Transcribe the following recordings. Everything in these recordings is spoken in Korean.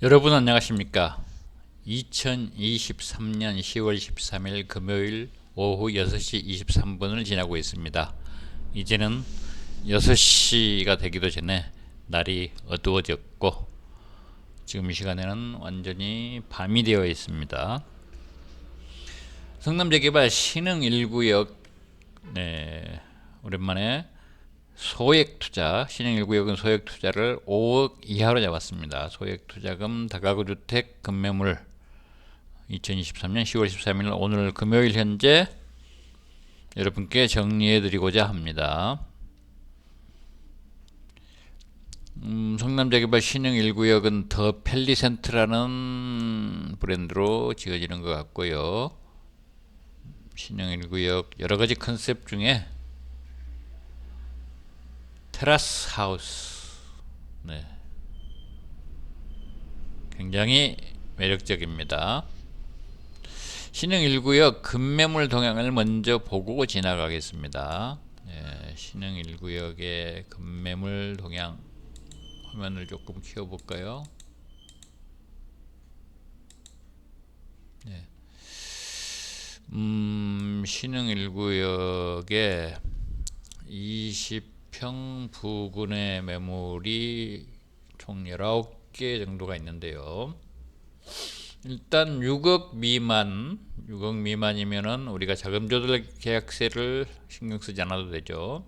여러분 안녕하십니까? 2023년 10월 13일 금요일 오후 6시 23분을 지나고 있습니다. 이제는 6시가 되기도 전에 날이 어두워졌고 지금 이 시간에는 완전히 밤이 되어 있습니다. 성남재개발 신흥 1구역 네, 오랜만에 소액 투자, 신형 1구역은 소액 투자를 5억 이하로 잡았습니다. 소액 투자금 다가구 주택 금매물 2023년 10월 13일 오늘 금요일 현재 여러분께 정리해 드리고자 합니다. 음, 성남재개발 신흥 1구역은 더 펠리센트라는 브랜드로 지어지는 것 같고요. 신흥 1구역 여러 가지 컨셉 중에 테라스 하우스. 네. 굉장히 매력적입니다. 신흥 1구역 급매물 동향을 먼저 보고 지나가겠습니다. 네, 신흥 1구역의 급매물 동향 화면을 조금 키워볼까요? 네. 음, 신흥 1구역에 20 평 부근의 매물이 총 19개 정도가 있는데요. 일단 6억 미만, 6억 미만이면은 우리가 자금 조달 계약세를 신경 쓰지 않아도 되죠.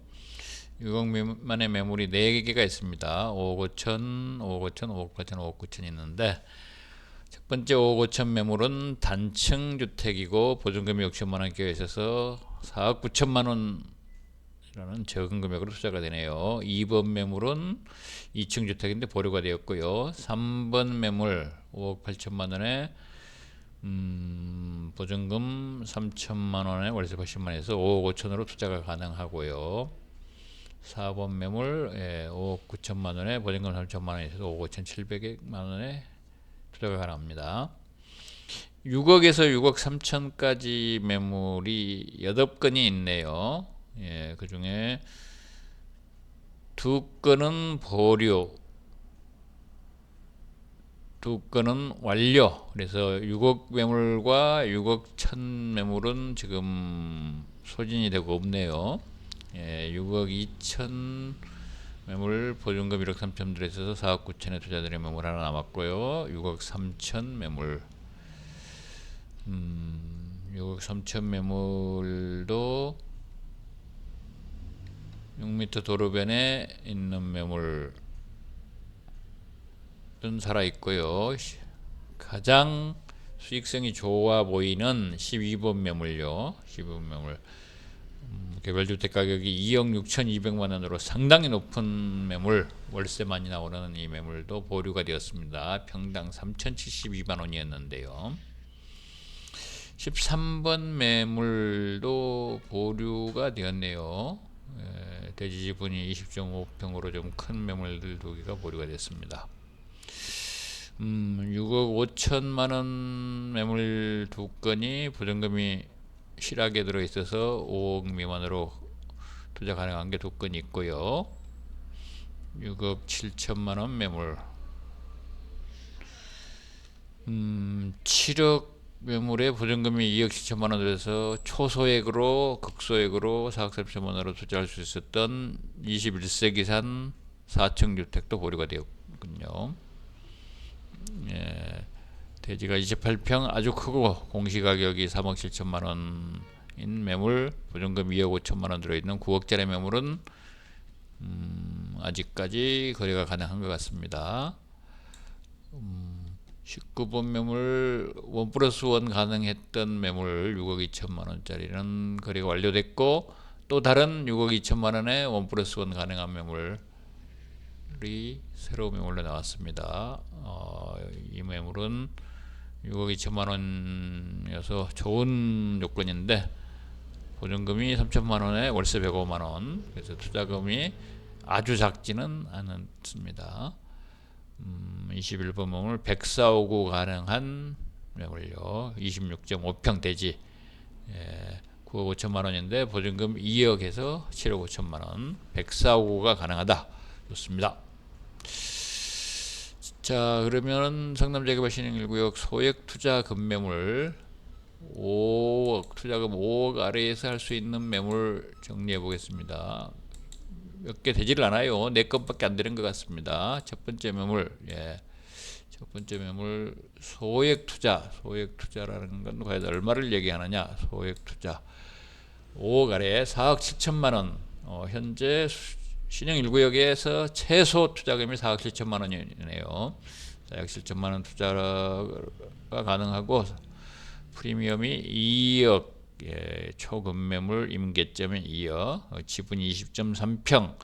6억 미만의 매물이 4개가 있습니다. 5억 5천, 5억 5천, 5억 8천, 5억 9천 있는데 첫 번째 5억 5천 매물은 단층 주택이고 보증금이 6천만 원 끼어 있어서 4억 9천만 원 라는 적은 금액으로 투자가 되네요. 2번 매물은 2층 주택인데 보류가 되었고요. 3번 매물 5억 8천만 원에 음, 보증금 3천만 원에 월세 80만 원에서 5억 5천으로 투자가 가능하고요. 4번 매물 예, 5억 9천만 원에 보증금 3천만 원에서 5억 5천 7백만 원에 투자가 가능합니다. 6억에서 6억 3천까지 매물이 8건이 있네요. 예, 그 중에 두 건은 보류, 두 건은 완료. 그래서 6억 매물과 6억 천 매물은 지금 소진이 되고 없네요. 예, 6억 2천 매물 보증금 1억 3천 들어있어서 4억 9천에 투자들의 매물 하나 남았고요. 6억 3천 매물. 음, 6억 3천 매물도 6m 도로변에 있는 매물은 살아 있고요. 가장 수익성이 좋아 보이는 12번 매물요. 12번 매물. 음, 개별주택 가격이 2억 6천2백만 원으로 상당히 높은 매물, 월세 많이 나오는 이 매물도 보류가 되었습니다. 평당 3,072만 원이었는데요. 13번 매물도 보류가 되었네요. 에, 대지 지분이 20.5평으로 좀 큰 매물들 두 개가 보류가 됐습니다. 음, 6억 5천만 원 매물 두 건이 보증금이 실하게 들어 있어서 5억 미만으로 투자 가능한 게 두 건이 있고요. 6억 7천만 원 매물. 음, 7억 매물에 보증금이 2억 7천만 원 들어서 초소액으로 극소액으로 4억 3천만 원으로 투자할 수 있었던 21세기산 4층 주택도 보류가 되었군요. 예, 대지가 28평 아주 크고 공시가격이 3억 7천만 원인 매물 보증금 2억 5천만 원 들어있는 9억짜리 매물은 음, 아직까지 거래가 가능한 것 같습니다. 음, 19번 매물 원 플러스 원 가능했던 매물 6억 2천만 원짜리는 거래가 완료됐고 또 다른 6억 2천만 원의 원 플러스 원 가능한 매물이 새로운 매물로 나왔습니다. 어, 이 매물은 6억 2천만 원이어서 좋은 요건인데 보증금이 3천만 원에 월세 105만 원 그래서 투자금이 아주 작지는 않습니다. 음, 21번 매물 104호구 가능한 매물요. 26.5평 대지. 예, 9억 5천만 원인데 보증금 2억에서 7억 5천만 원. 104호구가 가능하다. 좋습니다. 자 그러면 성남재개발 신흥 1구역 소액 투자 급매물 5억 투자금 5억 아래에서 할 수 있는 매물 정리해 보겠습니다. 몇개 되지를 않아요. 네 건밖에 안 되는 것 같습니다. 첫 번째 매물, 예. 첫 번째 매물 소액 투자, 소액 투자라는 건 과연 얼마를 얘기하느냐? 소액 투자 5억 아래 4억 7천만 원. 어, 현재 수- 신형 1구역에서 최소 투자금이 4억 7천만 원이네요. 4억 7천만 원 투자가 가능하고 프리미엄이 2억 예, 초급매물 임계점이 2억 어, 지분 20.3평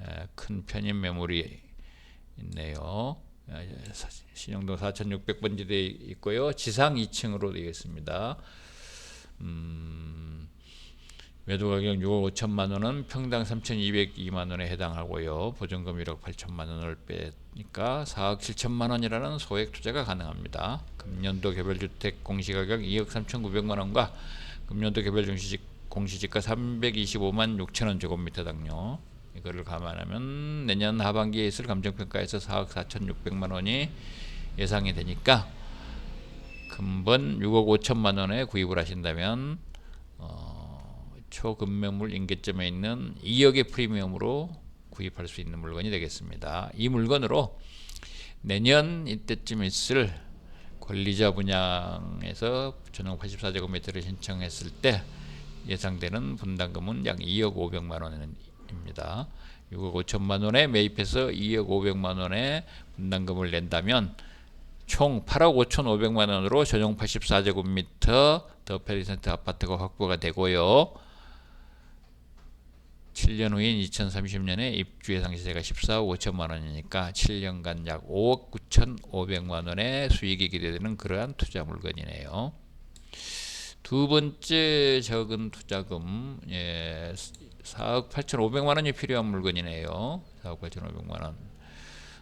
예, 큰 편입 매물이 있네요. 예, 사- 신영동 4,600번 지대 있고요. 지상 2층으로 되어 있습니다. 음, 매도 가격 6억 5천만 원은 평당 3,202만 원에 해당하고요. 보증금 1억 8천만 원을 빼니까 4억 7천만 원이라는 소액 투자가 가능합니다. 금년도 개별주택 공시가격 2억 3,900만 원과 금년도 개별 중시직 공시지가 325만 6천 원 제곱미터당요. 이거를 감안하면 내년 하반기에 있을 감정평가에서 4억 4,600만 원이 예상이 되니까 금번 6억 5천만 원에 구입을 하신다면 어, 초급매물 임계점에 있는 2억의 프리미엄으로 구입할 수 있는 물건이 되겠습니다. 이 물건으로 내년 이때쯤 있을 권리자 분양에서 전용 84제곱미터를 신청했을 때 예상되는 분담금은 약 2억 500만 원입니다. 6억 5천만 원에 매입해서 2억 500만 원의 분담금을 낸다면 총 8억 5천 5백만 원으로 전용 84제곱미터 더 페리센트 아파트가 확보가 되고요. 7년 후인 2030년에 입주 예상 시세가 14억 5천만 원이니까 7년간 약 5억 9천5백만 원의 수익이 기대되는 그러한 투자 물건이네요. 두 번째 적은 투자금 예, 4억 8천5백만 원이 필요한 물건이네요. 4억 8천5백만 원.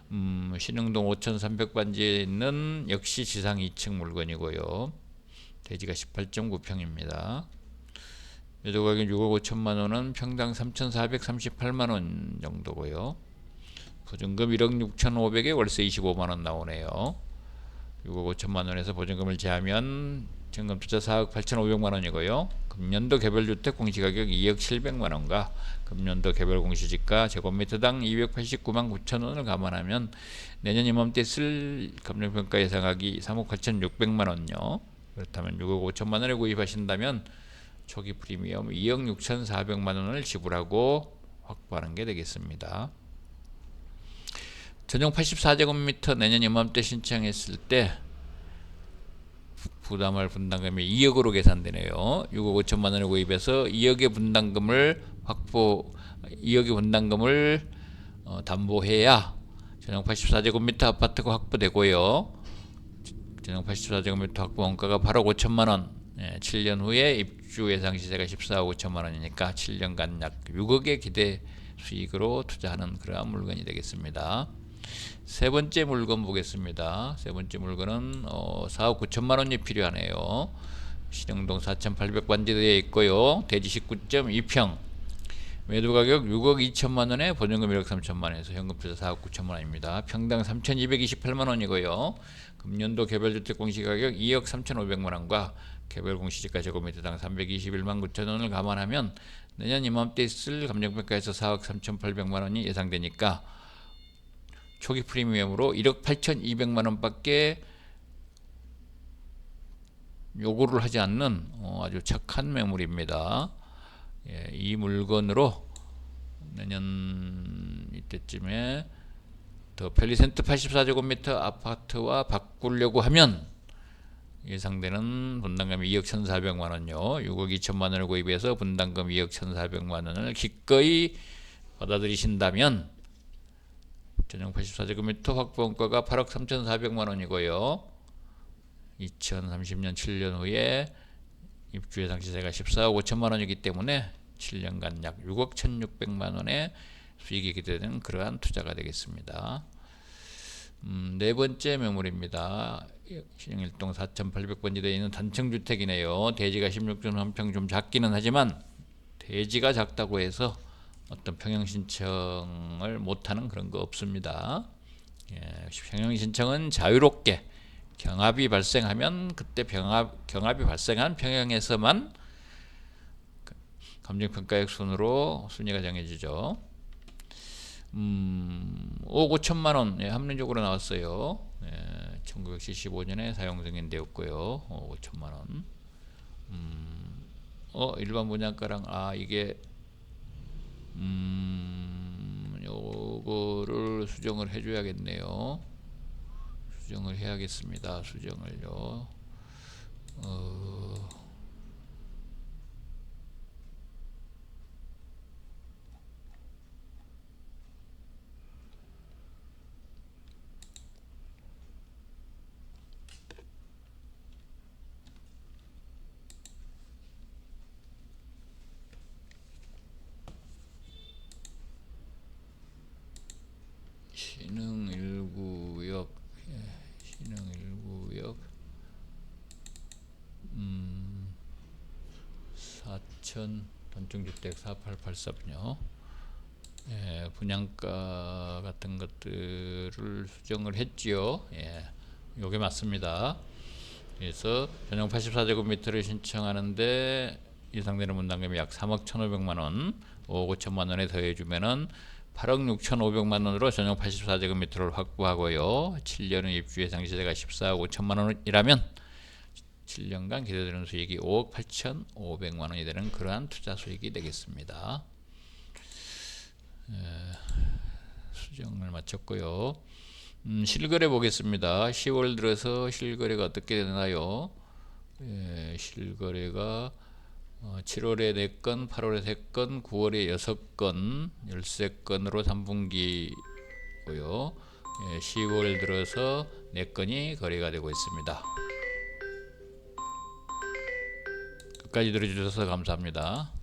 음, 신흥동 5,300반지에 있는 역시 지상 2층 물건이고요. 대지가 18.9평입니다. 매도 가격 6억 5천만 원은 평당 3,438만 원 정도고요. 보증금 1억 6,500에 월세 25만 원 나오네요. 6억 5천만 원에서 보증금을 제하면 정금 투자 4억 8,500만 원이고요. 금년도 개별주택 공시가격 2억 700만 원과 금년도 개별 공시지가 제곱미터당 289만 9천 원을 감안하면 내년 이맘때 쓸 감정평가 예상하기 3억 8,600만 원요. 그렇다면 6억 5천만 원에 구입하신다면 초기 프리미엄 2억 6,400만 원을 지불하고 확보하는 게 되겠습니다. 전용 84제곱미터 내년 이맘때 신청했을 때 부담할 분담금이 2억으로 계산되네요. 6억 5천만 원을 구입해서 2억의 분담금을 확보 2억의 분담금을 어, 담보해야 전용 84제곱미터 아파트가 확보되고요. 전용 84제곱미터 확보 원가가 8억 5천만 원. 예, 7년 후에 입주 예상 시세가 14억 5천만 원이니까 7년간 약 6억의 기대 수익으로 투자하는 그러한 물건이 되겠습니다. 세 번째 물건 보겠습니다. 세 번째 물건은 어, 4억 9천만 원이 필요하네요. 신흥동 4,800반지대에 있고요. 대지 19.2평. 매도 가격 6억 2천만 원에 보증금 1억 3천만 원에서 현금 투자 4억 9천만 원입니다. 평당 3,228만 원이고요. 금년도 개별주택 공시 가격 2억 3,500만 원과 개별 공시지가 제곱미터당 321만 9천 원을 감안하면 내년 이맘때 있을 감정평가에서 4억 3,800만 원이 예상되니까 초기 프리미엄으로 1억 8,200만 원밖에 요구를 하지 않는 어, 아주 착한 매물입니다. 예, 이 물건으로 내년 이때쯤에 더 펠리센트 84제곱미터 아파트와 바꾸려고 하면 예상되는 분담금이 2억 1,400만 원요. 6억 2천만 원을 구입해서 분담금 2억 1,400만 원을 기꺼이 받아들이신다면 전용 84제곱미터 확보 원가가 8억 3,400만 원이고요. 2030년 7년 후에 입주 예상 시세가 14억 5천만 원이기 때문에 7년간 약 6억 1,600만 원의 수익이 기대되는 그러한 투자가 되겠습니다. 음, 네 번째 매물입니다. 신영일동 4,800번지대에 있는 단층 주택이네요. 대지가 16.3평 좀 작기는 하지만 대지가 작다고 해서 어떤 평형 신청을 못하는 그런 거 없습니다. 예, 평형 신청은 자유롭게 경합이 발생하면 그때 병합, 경합이 발생한 평형에서만 감정평가액 순으로 순위가 정해지죠. 음, 5억 5천만 원 예, 합리적으로 나왔어요. 예, 1975년에 사용 승인되었고요. 5억 5천만 원. 음, 어 일반 분양가랑 아 이게 음, 요거를 수정을 해줘야겠네요. 수정을 해야겠습니다. 수정을요. 어, 신흥 1구역 예, 신흥 1구역 음 4천 단층주택 4883요. 예, 분양가 같은 것들을 수정을 했지요. 예, 요게 맞습니다. 그래서 전용 84제곱미터를 신청하는데 예상되는 분담금이 약 3억 1,500만 원, 5억 5천만 원에 더해주면은 8억 6,500만 원으로 전용 84제곱미터를 확보하고요. 7년의 입주 예상 시세가 14억 5천만 원이라면 7년간 기대되는 수익이 5억 8,500만 원이 되는 그러한 투자 수익이 되겠습니다. 에, 수정을 마쳤고요. 음, 실거래 보겠습니다. 10월 들어서 실거래가 어떻게 되나요? 예, 실거래가 어, 7월에 4건, 8월에 3건, 9월에 6건, 13건으로 3분기고요. 예, 10월 들어서 4건이 거래가 되고 있습니다. 끝까지 들어주셔서 감사합니다.